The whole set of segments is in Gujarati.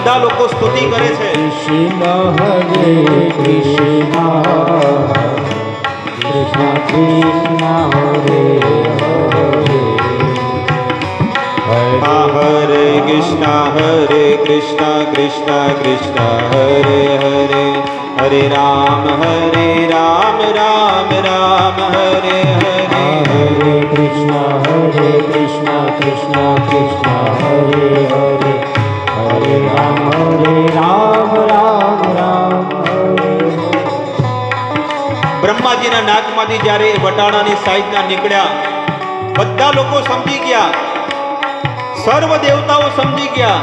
બધા લોકો સ્તુતિ કરે છે. કૃષ્ણ હરે કૃષ્ણ કૃષ્ણ કૃષ્ણ હરે હરે. હરે કૃષ્ણ હરે કૃષ્ણ કૃષ્ણ કૃષ્ણ હરે હરે. હરે રામ હરે રામ રામ રામ હરે હરે. નાકમાંથી જ્યારે એ વટાણાની સાઈઝના નીકળ્યા, બધા લોકો સમજી ગયા. સર્વ દેવતાઓ સમજી ગયા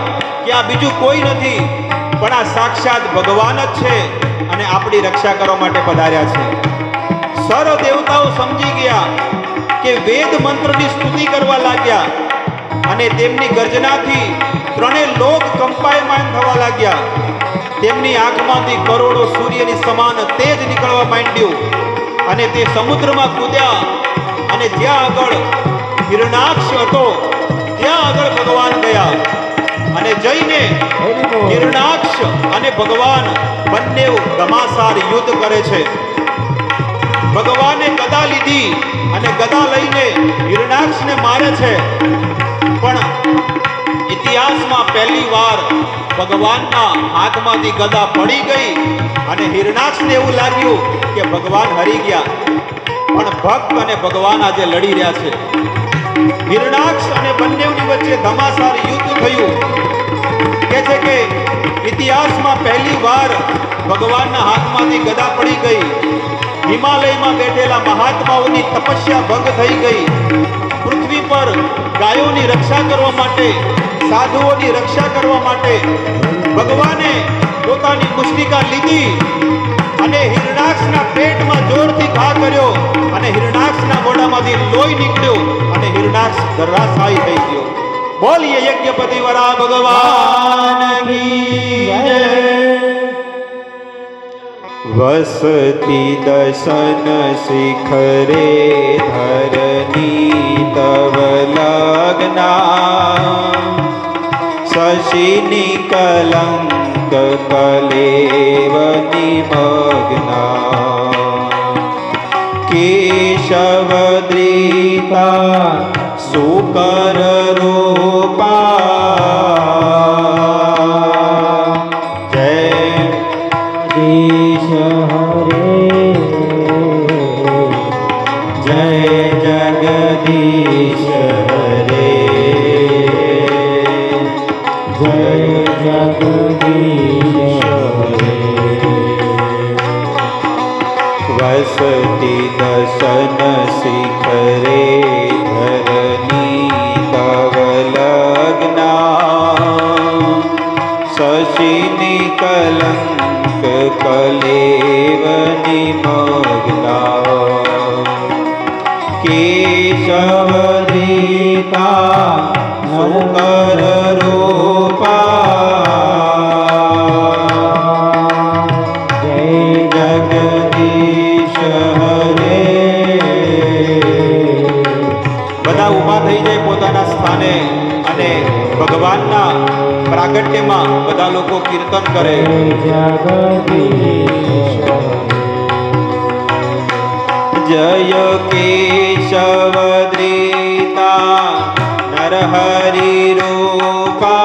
કે આ બીજું કોઈ નથી, પણ આ સાક્ષાત ભગવાન જ છે અને આપણી રક્ષા કરવા માટે પધાર્યા છે. સર્વ દેવતાઓ સમજી ગયા કે વેદ મંત્રની સ્તુતિ કરવા લાગ્યા અને તેમની ગર્જનાથી ત્રણેય લોક કંપાયમાન થવા લાગ્યા. તેમની આંખમાંથી કરોડો સૂર્યની સમાન તેજ નીકળવા માંડ્યું. અને તે સમુદ્રમાં કૂદ્યા. અને જ્યાં આગળ હિરણાક્ષ હતો, ત્યાં આગળ ભગવાન ગયા. અને જઈને હરિ હિરણાક્ષ અને ભગવાન બંને ઘમાસાર યુદ્ધ કરે છે. ભગવાને ગદા લીધી અને ગદા લઈને હિરણાક્ષને મારે છે. પણ ઇતિહાસમાં પહેલી વાર ભગવાનના હાથમાંથી ગદા પડી ગઈ અને હિરણાક્ષને એવું લાગ્યું કે ભગવાન હરી ગયા. પણ ભક્ત અને ભગવાન આજે લડી રહ્યા છે. હિરણાક્ષ અને બંનેની વચ્ચે ધમાસાર યુદ્ધ થયું. કે છે કે ઇતિહાસમાં પહેલી વાર ભગવાનના હાથમાંથી ગદા પડી ગઈ. હિમાલયમાં બેઠેલા મહાત્માઓની તપસ્યા ભંગ થઈ ગઈ. પૃથ્વી પર ગાયોની રક્ષા કરવા માટે સાધુઓની રક્ષા કરવા માટે ભગવાને પોતાની પુષ્ટિકા લીધી અને હિરણાક્ષના પેટમાં જોરથી ઘા કર્યો અને હિરણાક્ષના મોઢામાંથી લોહી નીકળ્યો અને હિરણાક્ષ ધરાશાયી થઈ ગયો. બોલીએ યજ્ઞપતિ વરા ભગવાન વસતી દશન શિખરે ધરની તવ લગ્ના. શશિની કલંક કલેવ નિમગ્ના કેશવ દ્રીતા સુકર રૂપા જય દેશ હરે જય જગદીશ દશન શિખરે ધરની પવલગ્ના શશિની કલંક કલેવની નિમગ્ના કેશવ દીતા સુકર બધા ઊભા થઈ જાય પોતાના સ્થાને અને ભગવાનના પ્રાગટ્યમાં બધા લોકો કીર્તન કરે. જય કેશવ દ્રીતા નરહરિ રૂપા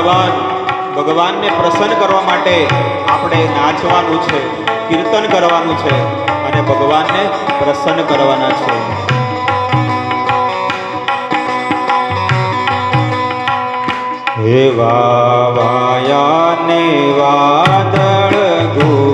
ભગવાન, ભગવાનને પ્રસન્ન કરવા માટે આપણે નાચવાનું છે, કીર્તન કરવાનું છે અને ભગવાનને પ્રસન્ન કરવાના છે. હે વાયા ને વાદળ ઘૂમટ્યા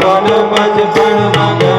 કહેવાય જો બચપન બચપન માં ઘણો ફેર છે